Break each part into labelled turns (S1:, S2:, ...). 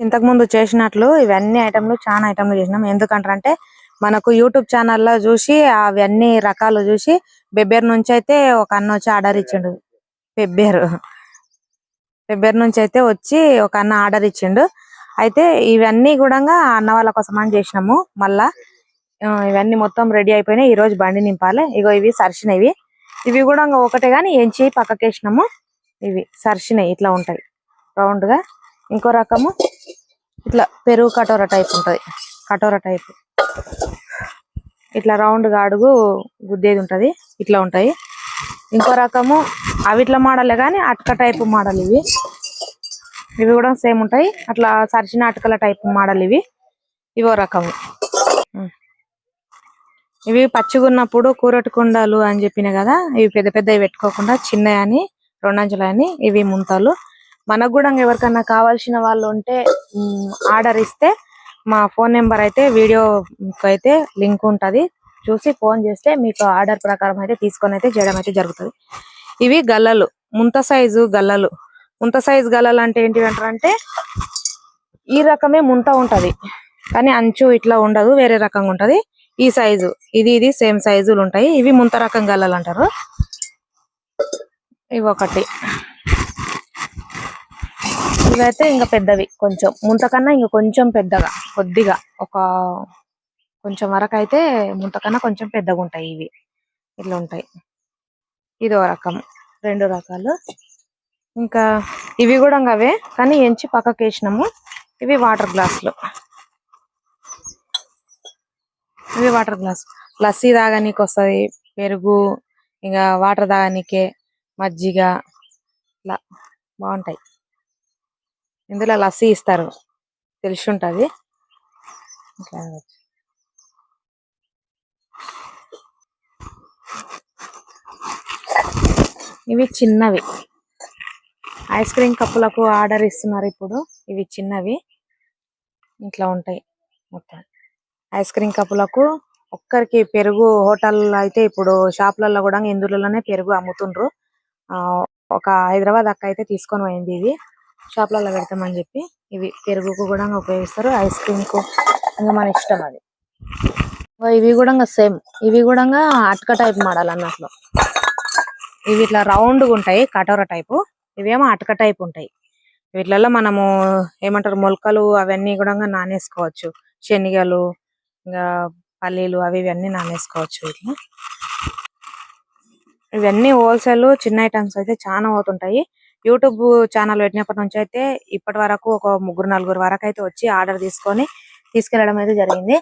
S1: ఇంతకు ముందు చేసినట్లు ఇవన్నీ ఐటమ్లు చాలా ఐటమ్లు చేసినాం. ఎందుకంటే మనకు యూట్యూబ్ ఛానల్లో చూసి అవన్నీ రకాలు చూసి బెబ్బేరు నుంచి అయితే ఒక అన్న వచ్చి ఆర్డర్ ఇచ్చిండు. బెబ్బేరు బెబ్బేరు నుంచి అయితే వచ్చి ఒక అన్న ఆర్డర్ ఇచ్చిండు. అయితే ఇవన్నీ కూడా అన్న వాళ్ళ కోసం అని చేసినాము. మళ్ళా ఇవన్నీ మొత్తం రెడీ అయిపోయినాయి. ఈ రోజు బండి నింపాలి. ఇగో ఇవి సరిసినవి ఇవి కూడా ఒకటే ఒకటే గాని ఎంచి పక్కకేసినాము. ఇవి సరిసినవి ఇట్లా ఉంటాయి. రౌండ్గా ఇంకో రకము ఇట్లా పెరుగు కటోరా టైప్ ఉంటది. కటోరా టైప్. ఇట్లా రౌండ్గా అడుగు గుద్దేది ఉంటది. ఇట్లా ఉంటాయి. ఇంకో రకము అవి ఇట్లా మోడలే కానీ అటక టైప్ మోడల్ ఇవి. ఇవి కూడా సేమ్ ఉంటాయి. అట్లా సరిచిన అటకల టైప్ మోడల్ ఇవి. ఇవో రకము. ఇవి పచ్చిగున్నప్పుడు కూరటి కుండాలు అని చెప్పిన కదా ఇవి పెద్ద పెద్దవి పెట్టుకోకుండా చిన్నవి అని రెండంచులు అని ఇవి ముంతలు. మనకు కూడా ఎవరికన్నా కావాల్సిన వాళ్ళు ఉంటే ఆర్డర్ ఇస్తే మా ఫోన్ నెంబర్ అయితే వీడియో అయితే లింక్ ఉంటది. చూసి ఫోన్ చేస్తే మీకు ఆర్డర్ ప్రకారం అయితే తీసుకొని అయితే చేయడం అయితే జరుగుతుంది. ఇవి గల్లలు ముంత సైజు గల్లలు. ముంత సైజు గల్లలు అంటే ఏంటి అంటే ఈ రకమే ముంత ఉంటది. కానీ అంచు ఇట్లా ఉండదు వేరే రకంగా ఉంటది. ఈ సైజు ఇది ఇది సేమ్ సైజులు ఉంటాయి. ఇవి ముంత రకం గల్లలు అంటారు. ఇవి ఒకటి. ఇవైతే ఇంకా పెద్దవి. కొంచెం ముంత కన్నా ఇంకా కొంచెం పెద్దగా కొద్దిగా. ఒక కొంచెం వరకు అయితే ముంత కన్నా కొంచెం పెద్దగా ఉంటాయి ఇవి. ఇట్లా ఉంటాయి. ఇదో రకం. రెండు రకాలు. ఇంకా ఇవి కూడా ఇంకా అవే కానీ ఎంచి పక్కకి వేసినాము ఇవి వాటర్ గ్లాసులు. ఇవి వాటర్ గ్లాస్. లస్సీ తాగనీకి వస్తది పెరుగు ఇంకా వాటర్ తాగనీకే మజ్జిగ ఇలా బాగుంటాయి. ఇందులో లస్సీ ఇస్తారు. తెలిసి ఉంటది ఇట్లా ఇవి చిన్నవి. ఐస్ క్రీమ్ కప్పులకు ఆర్డర్ ఇస్తున్నారు ఇప్పుడు. ఇవి చిన్నవి. ఇట్లా ఉంటాయి. మొత్తం ఐస్ క్రీమ్ కప్పులకు ఒక్కరికి పెరుగు హోటల్ అయితే ఇప్పుడు షాపులలో కూడా ఇందులోనే పెరుగు అమ్ముతుండ్రు. ఆ ఒక హైదరాబాద్ అక్క అయితే తీసుకొని పోయింది ఇది. షాప్లలో పెడతామని చెప్పి ఇవి పెరుగుకు కూడా ఉపయోగిస్తారు ఐస్ క్రీమ్కు ఇంకా మన ఇష్టం అది. ఇవి కూడా సేమ్ ఇవి కూడా అటక టైప్ మోడల్ అన్నట్లు. ఇవి ఇట్లా రౌండ్గా ఉంటాయి కటోరా టైపు. ఇవేమో అటక టైప్ ఉంటాయి. వీటిలలో మనము ఏమంటారు మొలకలు అవన్నీ కూడా నానేసుకోవచ్చు. శనగలు ఇంకా పల్లీలు అవి ఇవన్నీ నానేసుకోవచ్చు వీటిని ఇవన్నీ హోల్సేల్ చిన్న ఐటమ్స్ అయితే చాలా అవుతుంటాయి. యూట్యూబ్ ఛానల్ పెట్టినప్పటి నుంచి అయితే ఇప్పటి వరకు ఒక ముగ్గురు నలుగురు వరకు అయితే వచ్చి ఆర్డర్ తీసుకొని తీసుకెళ్ళడం అయితే జరిగింది.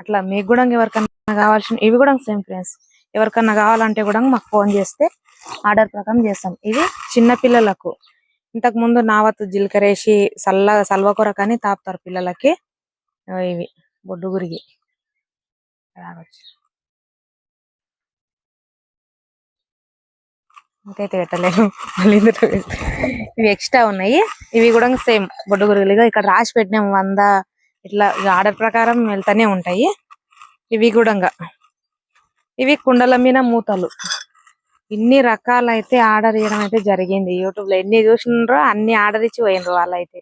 S1: అట్లా మీకు కూడా ఎవరికన్నా కావాల్సిన ఇవి కూడా సేమ్ ఫ్రెండ్స్. ఎవరికన్నా కావాలంటే కూడా మాకు ఫోన్ చేస్తే ఆర్డర్ ప్రకారం చేస్తాం. ఇవి చిన్న పిల్లలకు. ఇంతకు ముందు నావత్ జీలకర్ర వేసి సల్ల సల్వకూర కానీ తాపుతారు పిల్లలకి. ఇవి బొడ్డు గురిగి. రావచ్చు ఇంకైతే పెట్టలేను. మళ్ళీ ఇవి ఎక్స్ట్రా ఉన్నాయి. ఇవి కూడా సేమ్ బొడ్డు గురుగులుగా ఇక్కడ రాసి పెట్టినాం వంద ఇట్లా ఆర్డర్ ప్రకారం వెళ్తానే ఉంటాయి. ఇవి కూడా ఇవి కుండల మీద మూతలు. ఇన్ని రకాలైతే ఆర్డర్ చేయడం అయితే జరిగింది. యూట్యూబ్లో ఎన్ని చూసినారో అన్ని ఆర్డర్ ఇచ్చి పోయినరు వాళ్ళైతే.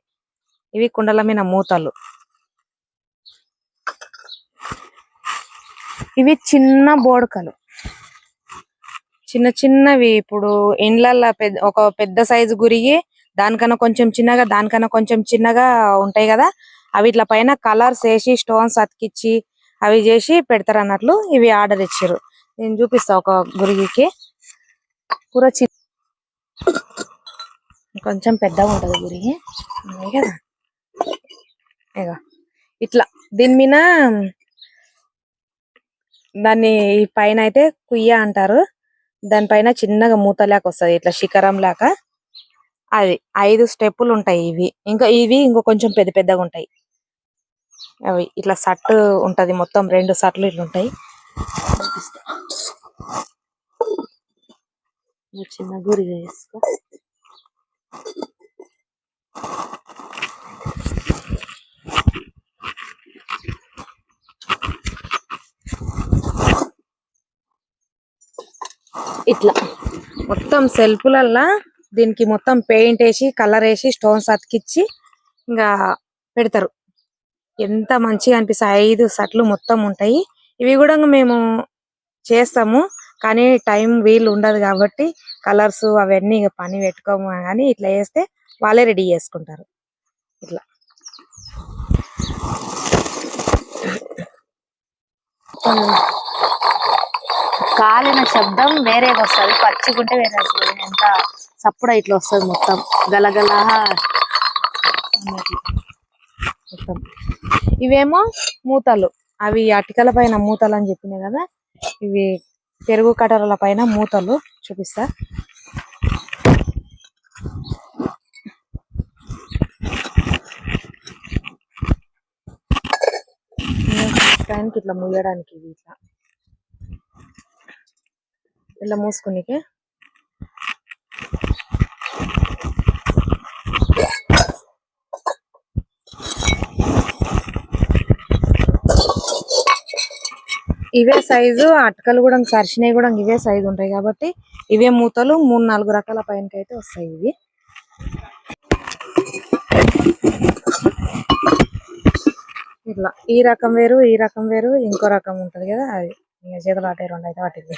S1: ఇవి కుండల మీద మూతలు. ఇవి చిన్న బోడకలు. చిన్న చిన్నవి ఇప్పుడు ఇండ్లల్లో పెద్ద ఒక పెద్ద సైజు గురిగి దానికన్నా కొంచెం చిన్నగా దానికన్నా కొంచెం చిన్నగా ఉంటాయి కదా. అవి ఇట్లా పైన కలర్స్ వేసి స్టోన్స్ అతికిచ్చి అవి చేసి పెడతారు అన్నట్లు ఇవి ఆర్డర్ ఇచ్చారు. నేను చూపిస్తా ఒక గురిగికి. కూర చి కొంచెం పెద్దగా ఉంటది గురిగి. కదా. ఇక ఇట్లా దీని మీద దాన్ని పైన అయితే కుయ్య అంటారు. దానిపైన చిన్నగా మూత లేక వస్తది ఇట్లా శిఖరం లేక అది ఐదు స్టెప్పులు ఉంటాయి ఇవి. ఇంకా ఇవి ఇంకో కొంచెం పెద్ద పెద్దగా ఉంటాయి. అవి ఇట్లా సట్ ఉంటది మొత్తం రెండు సట్లు ఇట్లా ఉంటాయి. చిన్న గురి చేసుకో. ఇట్లా. మొత్తం సెల్ఫ్లల్లా దీనికి మొత్తం పెయింట్ వేసి కలర్ వేసి స్టోన్స్ అతికిచ్చి ఇంకా పెడతారు. ఎంత మంచిగా అనిపిస్తాయి ఐదు సట్లు మొత్తం ఉంటాయి. ఇవి కూడా మేము చేస్తాము. కానీ టైం వీలు ఉండదు కాబట్టి కలర్స్ అవన్నీ ఇక పని పెట్టుకోము కానీ ఇట్లా చేస్తే వాళ్ళే రెడీ చేసుకుంటారు. ఇట్లా. కాలిన శబ్దం వేరేది వస్తుంది. పచ్చిగుంటే వేరే వస్తుంది. ఎంత సప్పుడు ఇట్లా వస్తుంది మొత్తం. గలగల. మొత్తం. ఇవేమో మూతలు. అవి అటికల పైన మూతలు అని చెప్పినాయి కదా? ఇవి పెరుగు కటరల పైన మూతలు చూపిస్తా. టైంకి ఇట్లా ముయ్యడానికి ఇట్లా. ఇట్లా మూసుకునికి. ఇవే సైజు అటకలు కూడా సరిచినవి కూడా ఇవే సైజు ఉంటాయి కాబట్టి ఇవే మూతలు మూడు నాలుగు రకాల పైనకి అయితే వస్తాయి ఇవి. ఇట్లా ఈ రకం వేరు ఈ రకం వేరు ఇంకో రకం ఉంటది కదా అది. ఇంకా చేతులు అటే రెండు అయితే వాటికి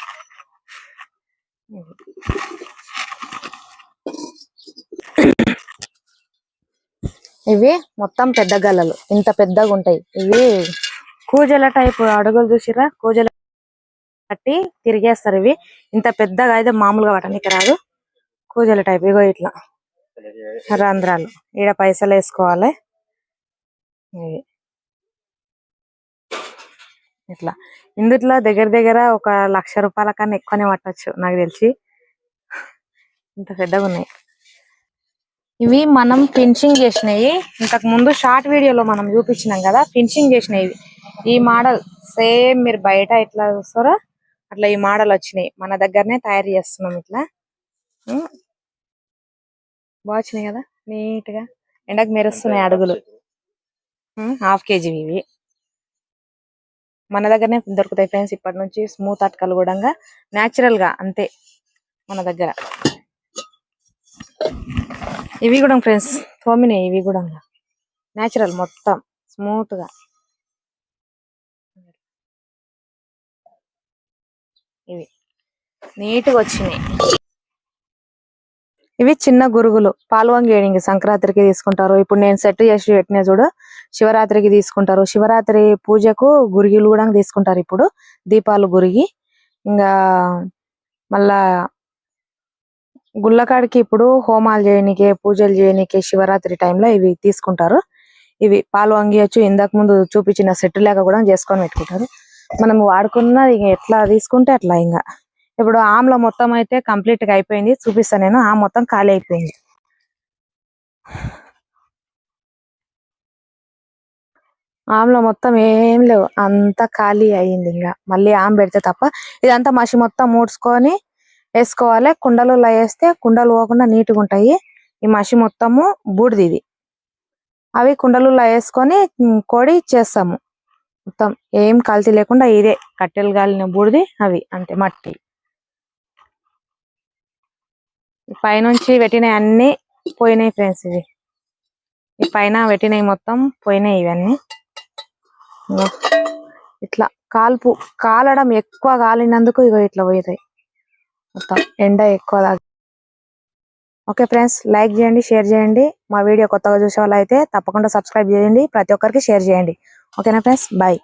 S1: ఇవి మొత్తం పెద్ద గలలు ఇంత పెద్దగా ఉంటాయి. ఇవి కూజల టైప్ అడుగులు చూసిరా కూజల కట్టి తిరిగేస్తారు ఇవి. ఇంత పెద్దగా అయితే మామూలుగా పట్టనికి రాదు. కూజల టైప్. ఇగో ఇట్లా. రంధ్రాలు. ఈడ పైసలు వేసుకోవాలి. ఇవి. ఇట్లా. ఇందుట్లో దగ్గర దగ్గర ఒక లక్ష రూపాయల కన్నా ఎక్కువనే పట్టొచ్చు నాకు తెలిసి. ఇంత పెద్దగా ఉన్నాయి ఇవి మనం ఫినిషింగ్ చేసినవి. ఇంతకు ముందు షార్ట్ వీడియోలో మనం చూపించినాం కదా ఫినిషింగ్ చేసినవి. ఈ మోడల్ సేమ్ మీరు బయట ఎట్లా చూస్తారో అట్లా ఈ మోడల్ వచ్చినాయి. మన దగ్గరనే తయారు చేస్తున్నాం ఇట్లా. బాగా వచ్చినాయి కదా నీట్గా ఎండకు మెరుస్తున్నాయి అడుగులు. హాఫ్ కేజీ ఇవి. మన దగ్గరనే దొరుకుతాయి ఫ్రెండ్స్ ఇప్పటి నుంచి స్మూత్ అటకలు కూడా న్యాచురల్గా అంతే మన దగ్గర. ఇవి కూడా ఫ్రెండ్స్ తోమినాయి ఇవి కూడా న్యాచురల్ మొత్తం స్మూత్గా. ఇవి. నీట్గా వచ్చినాయి. ఇవి చిన్న గురుగులు. పాల్వంగి ఏడింగి సంక్రాంతికి తీసుకుంటారు. ఇప్పుడు నేను సెట్ చేసి పెట్టిన చూడు శివరాత్రికి తీసుకుంటారు. శివరాత్రి పూజకు గురిగిలు కూడా తీసుకుంటారు ఇప్పుడు. దీపాలు గురిగి. ఇంకా మళ్ళా గుళ్ళకాడికి ఇప్పుడు హోమాలు చేయనీకి పూజలు చేయనీకి శివరాత్రి టైంలో ఇవి తీసుకుంటారు. ఇవి పాలు వంగియచ్చు ఇందాక ముందు చూపించిన సెట్ లేక కూడా చేసుకొని పెట్టుకుంటారు. మనం వాడుకున్న ఎట్లా తీసుకుంటే అట్లా ఇంకా. ఇప్పుడు ఆమ్ల మొత్తం అయితే కంప్లీట్గా అయిపోయింది. చూపిస్తాను నేను. ఆ మొత్తం ఖాళీ అయిపోయింది. ఆమ్ల మొత్తం ఏం లేవు. అంతా ఖాళీ అయ్యింది ఇంకా. మళ్ళీ ఆమ్ పెడితే తప్ప ఇదంతా మసి మొత్తం మూడ్చుకొని వేసుకోవాలి. కుండలు వేస్తే కుండలు పోకుండా నీట్గా ఉంటాయి. ఈ మసి మొత్తము బూడిది ఇది. అవి కుండలు వేసుకొని కోడి చేస్తాము. మొత్తం ఏం కల్తీ లేకుండా ఇదే కట్టెలు గాలిన బూడిది అవి అంతే మట్టి. పైనుంచి పెట్టినవి అన్ని పోయినాయి ఫ్రెండ్స్ ఇవి. ఈ పైన పెట్టినవి మొత్తం పోయినాయి ఇవన్నీ. ఇట్లా కాల్పు కాలడం ఎక్కువ కాలినందుకు ఇగో ఇట్లా పోతాయి మొత్తం ఎండ ఎక్కువ ఓకే ఫ్రెండ్స్ లైక్ చేయండి షేర్ చేయండి. మా వీడియో కొత్తగా చూసే వాళ్ళు అయితే తప్పకుండా సబ్స్క్రైబ్ చేయండి. ప్రతి ఒక్కరికి షేర్ చేయండి. ఓకేనా ఫ్రెండ్స్ బాయ్.